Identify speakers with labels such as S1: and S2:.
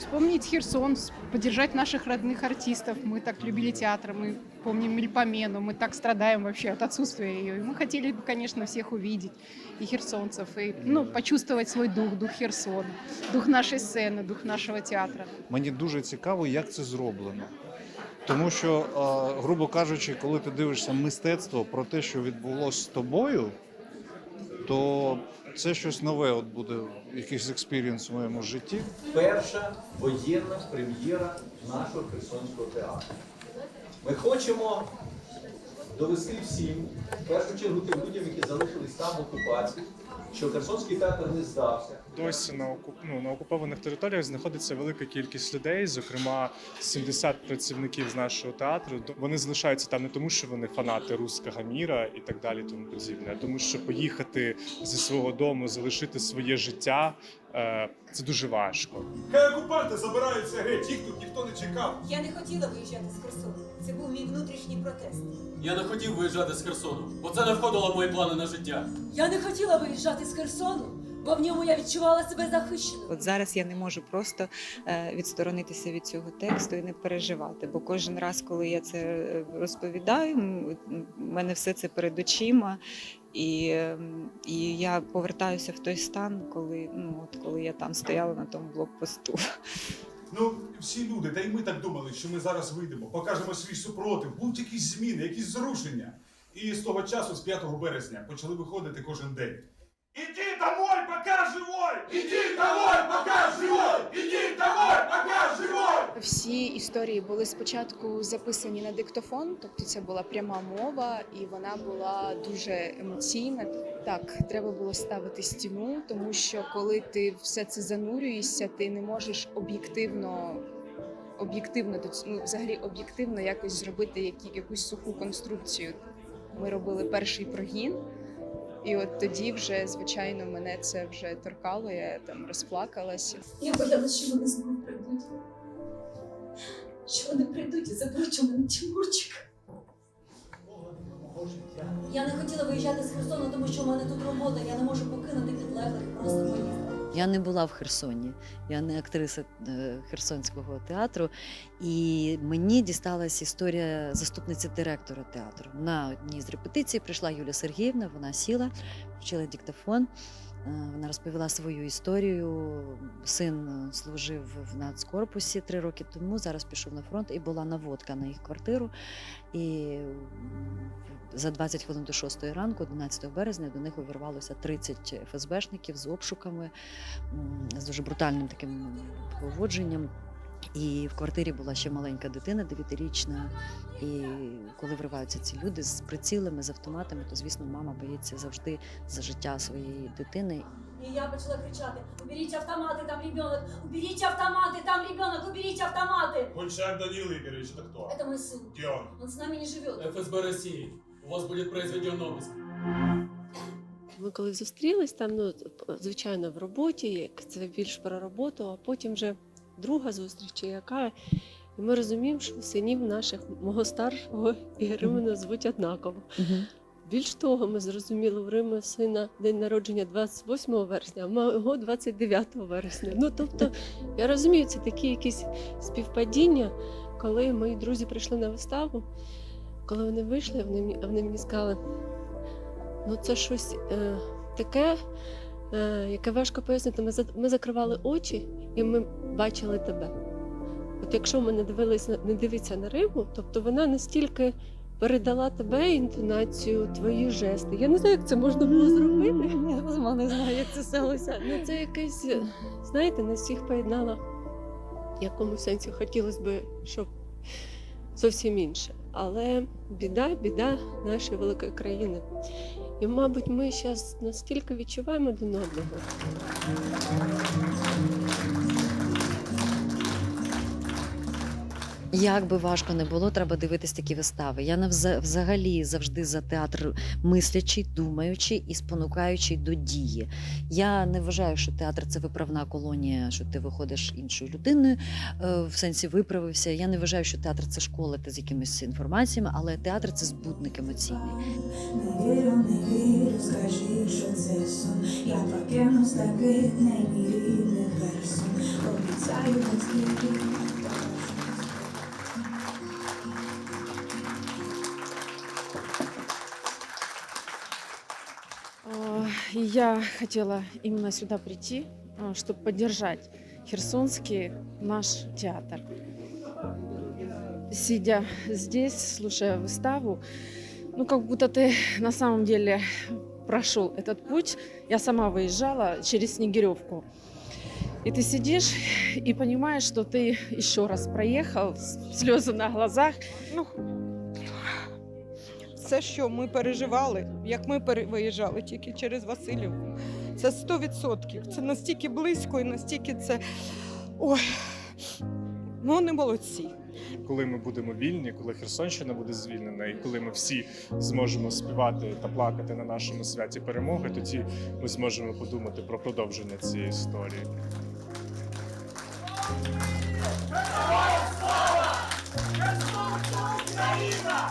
S1: Вспомнить Херсон, с- поддержать наших родных артистов. Мы так любили театр, мы помним Мельпомену, мы так страдаем вообще от отсутствия ее. И мы хотели бы, конечно, всех увидеть, и херсонцев, и ну, почувствовать свой дух, дух Херсона, дух нашей сцены, дух нашего театра.
S2: Мені дуже цікаво, як це зроблено. Тому що, е, грубо кажучи, коли ти дивишся мистецтво про те, що відбулося з тобою, то це щось нове от буде, якийсь експірієнс в моєму житті.
S3: перша воєнна прем'єра нашого Херсонського театру. Ми хочемо довести всім, в першу чергу тим людям, які залишились там в окупації, що Херсонський театр не здався.
S4: Досі на окуп... ну, на окупованих територіях знаходиться велика кількість людей, зокрема 70 працівників з нашого театру. Вони залишаються там не тому, що вони фанати руського міра і так далі, тому подібне, а тому, що поїхати зі свого дому, залишити своє життя це дуже важко.
S5: Хай окупанти забираються геть, їх тут ніхто не чекав.
S6: Я не хотіла виїжджати з Херсону. Це був мій внутрішній протест.
S7: Я не хотів виїжджати з Херсону, бо це не входило в мої плани на життя.
S6: Я не хотіла виїжджати з Херсону, бо в ньому я відчувала себе захищеною.
S8: От зараз я не можу просто е, відсторонитися від цього тексту і не переживати. Бо кожен раз, коли я це е, розповідаю, в мене все це перед очима. І, і я повертаюся в той стан, коли, ну, от, коли я там стояла на тому блокпосту.
S5: Ну, всі люди, та й ми так думали, що ми зараз вийдемо, покажемо свій супротив, будуть якісь зміни, якісь зрушення. І з того часу, з 5 березня, почали виходити кожен день.
S9: Всі історії були спочатку записані на диктофон, тобто це була пряма мова, і вона була дуже емоційна. Так, треба було ставити стіну, тому що коли ти все це занурюєшся, ти не можеш об'єктивно. Об'єктивно ну, взагалі об'єктивно якось зробити які, якусь суху конструкцію. Ми робили перший прогін, і от тоді вже, звичайно, мене це вже торкало, я там розплакалася.
S6: Я боялася, що вони знову прийдуть. Що вони прийдуть і заберуть у мене Тимурчика. Я не хотіла виїжджати з Херсону, тому що в мене тут робота, я не можу покинути підлеглих просто поїхати.
S10: Я не була в Херсоні, я не актриса е, Херсонського театру. І мені дісталась історія заступниці директора театру. На одній з репетицій прийшла Юлія Сергіївна, вона сіла, включила диктофон. Е, Вона розповіла свою історію. Син е, служив в нацкорпусі три роки тому. Зараз пішов на фронт і була наводка на їх квартиру. І за 20 хвилин до 6 ранку, 11 березня, до них увірвалося 30 ФСБшників з обшуками з дуже брутальним таким поводженням. І в квартирі була ще маленька дитина, дев'ятирічна. І коли вриваються ці люди з прицілами, з автоматами, то звісно, мама боїться завжди за життя своєї дитини.
S6: І я почала кричати: уберіть автомати, там ребенок! Уберіть автомати, там ребенок! Уберіть автомати!
S5: Гончар Данил Игоревич, это кто?
S6: Это мой сын.
S5: Где он?
S6: Он с нами не живет.
S7: ФСБ Росії. У вас буде произведен обыск.
S11: Ми коли зустрілись, там, ну, звичайно, в роботі, як це більш про роботу, а потім вже друга зустріч, чи яка. І ми розуміємо, що синів наших, мого старшого і Римина звуть однаково. Більш того, ми зрозуміли, у Рима сина день народження 28 вересня, а мого 29 вересня. Ну тобто, я розумію, це такі якісь співпадіння, коли мої друзі прийшли на виставу, коли вони вийшли, вони, вони мені сказали, ну це щось е, таке, яке важко пояснити. Ми, ми закривали очі і ми бачили тебе. От якщо ми не дивились на- не дивиться на Риму, тобто вона настільки передала тебе інтонацію, твої жести. Я не знаю, як це можна було зробити.
S10: Я сама не знаю, як це сталося.
S11: Ну, це якесь, е, знаєте, нас всіх поєднала в якомусь сенсі хотілося б, щоб зовсім інше. Але біда, біда нашої великої країни. І, мабуть, ми зараз настільки відчуваємо один одного.
S10: Як би важко не було, треба дивитись такі вистави. Я взагалі завжди за театр мислячий, думаючий і спонукаючий до дії. Я не вважаю, що театр це виправна колонія, що ти виходиш іншою людиною, е, в сенсі виправився. Я не вважаю, що театр це школа ти з якимись інформаціями, але театр це збудник емоційний.
S12: Не вірю, не вірю, скажіть, що це сон. Я прокинусь таких неймірівних персон. Обіцяю наскільки.
S13: Я хотела именно сюда прийти, чтобы поддержать Херсонский наш театр. Сидя здесь, слушая выставу, ну как будто ты на самом деле прошел этот путь. Я сама выезжала через Снегиревку. И ты сидишь и понимаешь, что ты еще раз проехал, слезы на глазах.
S14: Ну, все, що ми переживали, як ми виїжджали тільки через Васильівку. Це 100%. Це настільки близько і настільки це. Ой, ну, вони молодці.
S4: Коли ми будемо вільні, коли Херсонщина буде звільнена, і коли ми всі зможемо співати та плакати на нашому святі перемоги, тоді ми зможемо подумати про продовження цієї історії. Героям слава! Херсон Україна!